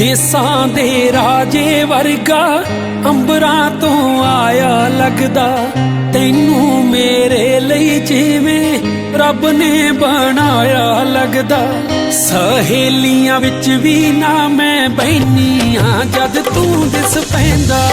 ਦੇਸਾਂ ਦੇ ਰਾਜੇ ਵਰਗਾ ਅੰਬਰਾਂ ਤੋਂ ਆਇਆ ਲੱਗਦਾ। ਤੈਨੂੰ ਮੇਰੇ ਲਈ ਜਿਵੇਂ ਰੱਬ ਨੇ ਬਣਾਇਆ ਲੱਗਦਾ। ਸਹੇਲੀਆਂ ਵਿੱਚ ਵੀ ਨਾ ਮੈਂ ਬੈਨੀਆਂ ਜਦ ਤੂੰ ਦਿਸ ਪੈਂਦਾ।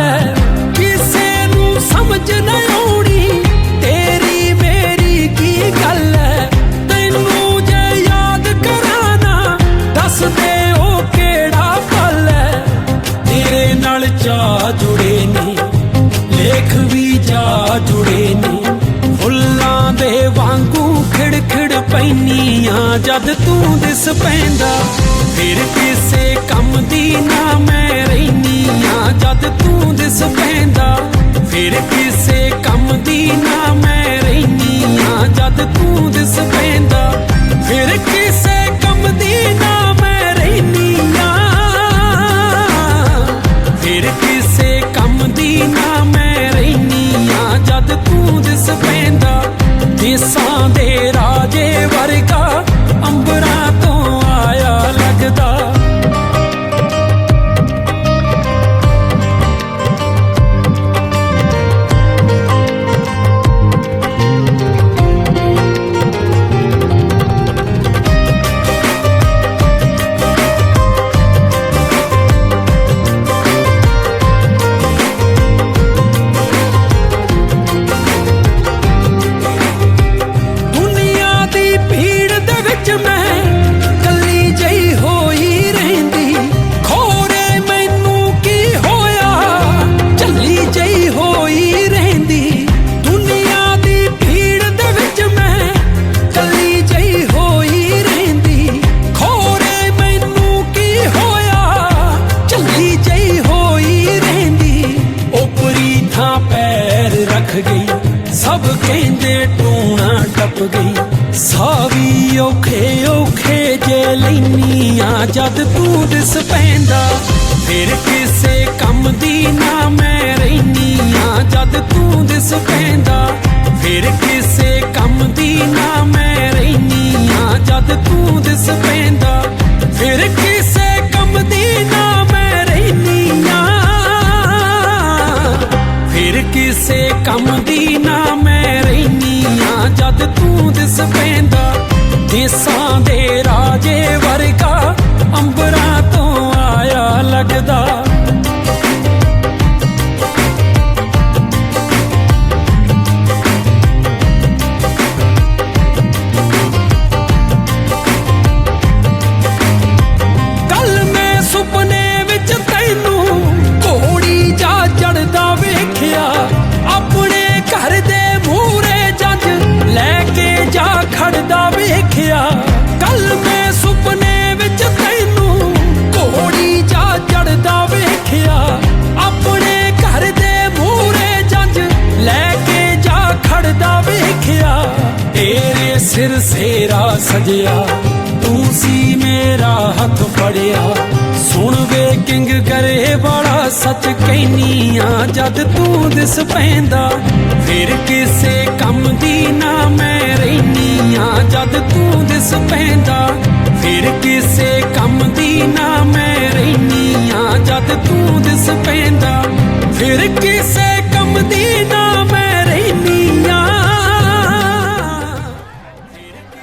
ਜਦ ਤੂੰ ਦਿਸ ਪੈਂਦਾ। ਰੱਖ ਗਈ। ਸਭ ਕਹਿੰਦੇ ਟੂਣਾ ਟੱਪ ਗਈ। ਸਾਵੀ ਔਖੇ ਔਖੇ ਜੇ ਲੈਨੀ ਆ ਜਦ ਤੂੰ ਦਿਸ ਪੈਂਦਾ। ਫਿਰ ਕਿਸੇ ਕੰਮ ਦੀ ਨਾ ਮੈਂ ਰਹਿਨੀ ਆ ਜਦ ਤੂੰ ਦਿਸ ਪੈਂਦਾ। ਫਿਰ ਕਿਸੇ ਕੰਮ sick i'm ਸਿਰਾ ਸਜਿਆ। ਤੂੰ ਸੀ ਮੇਰਾ ਹੱਥ ਫੜਿਆ। ਸੁਣ ਵੇ ਕਿੰਗ ਕਰੇ ਵਾਲਾ, ਸੱਚ ਕਹਿਨੀ ਆ ਜਦ ਤੂੰ ਦਿਸ ਪੈਂਦਾ। ਫਿਰ ਕਿਸੇ ਕੰਮ ਦੀ ਨਾ ਮੈਂ ਰਹਿਨੀ ਆ ਜਦ ਤੂੰ ਦਿਸ ਪੈਂਦਾ। ਫਿਰ ਕਿਸੇ ਕੰਮ ਦੀ ਨਾ ਮੈਂ ਰਹਿਨੀ ਆ ਜਦ ਤੂੰ ਦਿਸ ਪੈਂਦਾ। ਫਿਰ ਕਿਸੇ ਕੰਮ ਦੀ ਨਾ